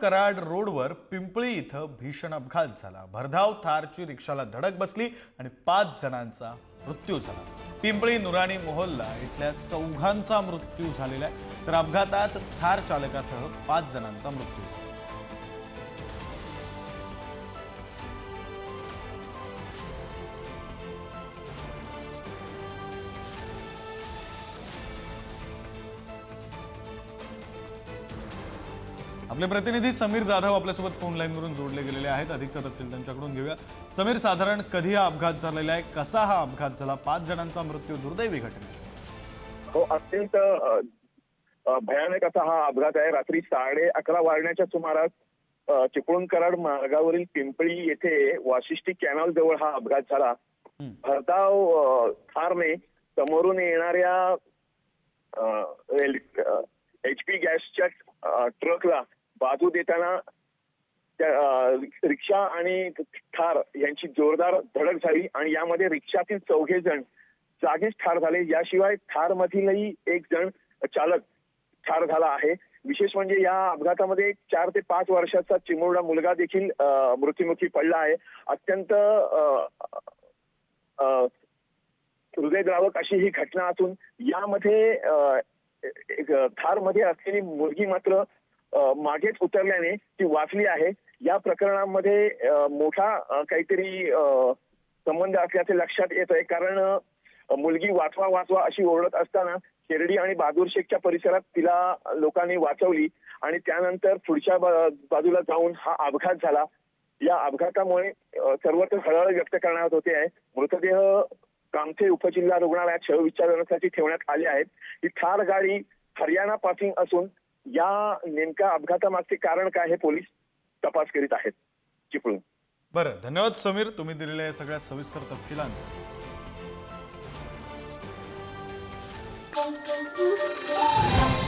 कराड रोडवर पिंपळी इथं भीषण अपघात झाला. भरधाव थारची रिक्षाला धडक बसली आणि पाच जणांचा मृत्यू झाला. पिंपळी नुराणी मोहल्ला इथल्या चौघांचा मृत्यू झालेला आहे. तर अपघातात थार चालकासह पाच जणांचा मृत्यू झाला. आपले प्रतिनिधी समीर जाधव आपल्यासोबत फोन लाईनवरून जोडले गेलेले आहेत. अधिकचा तपशील त्यांच्याकडून घेऊया. समीर साधारण कधी हा अपघात झालेला आहे? कसा हा अपघात झाला? पाच जणांचा मृत्यू दुर्दैवी घटना. हो अत्यंत भयानक असा हा अपघात आहे. रात्री साडे अकरा वाजण्याच्या सुमारास चिपळूण कराड मार्गावरील पिंपळी येथे वाशिष्ठी कॅनॉल जवळ हा अपघात झाला. भरधाव अ, कारने समोरून येणाऱ्या एच पी गॅसच्या ट्रकला बाजू देताना त्या, रिक्षा आणि ठार यांची जोरदार धडक झाली आणि यामध्ये रिक्षातील चौघे जण जागीच ठार झाले. याशिवाय ठार मधीलही एक जण चालक ठार झाला आहे. विशेष म्हणजे या अपघातामध्ये चार ते पाच वर्षाचा चिमुरडा मुलगा देखील मृत्युमुखी पडला आहे. अत्यंत हृदयद्रावक अशी ही घटना असून यामध्ये थारमध्ये असलेली मुलगी मात्र मागेच उतरल्याने ती वाचली आहे. या प्रकरणामध्ये मोठा काहीतरी संबंध असल्याचे लक्षात येत आहे कारण मुलगी वाचवा वाचवा अशी ओरडत असताना शिर्डी आणि बहादूर शेखच्या परिसरात तिला लोकांनी वाचवली आणि त्यानंतर पुढच्या बाजूला जाऊन हा अपघात झाला. या अपघातामुळे सर्वत्र हळहळ व्यक्त करण्यात होते आहे. मृतदेह कामथे उपजिल्हा रुग्णालयात शवविच्छेदनासाठी ठेवण्यात आले आहेत. ही थार गाडी हरियाणा पासिंग असून या नेमक्या अपघातामागचे कारण काय हे पोलीस तपास करीत आहेत. चिपळून बरं धन्यवाद समीर. तुम्ही दिलेल्या या सगळ्या सविस्तर तपशिलांसाठी Thank you.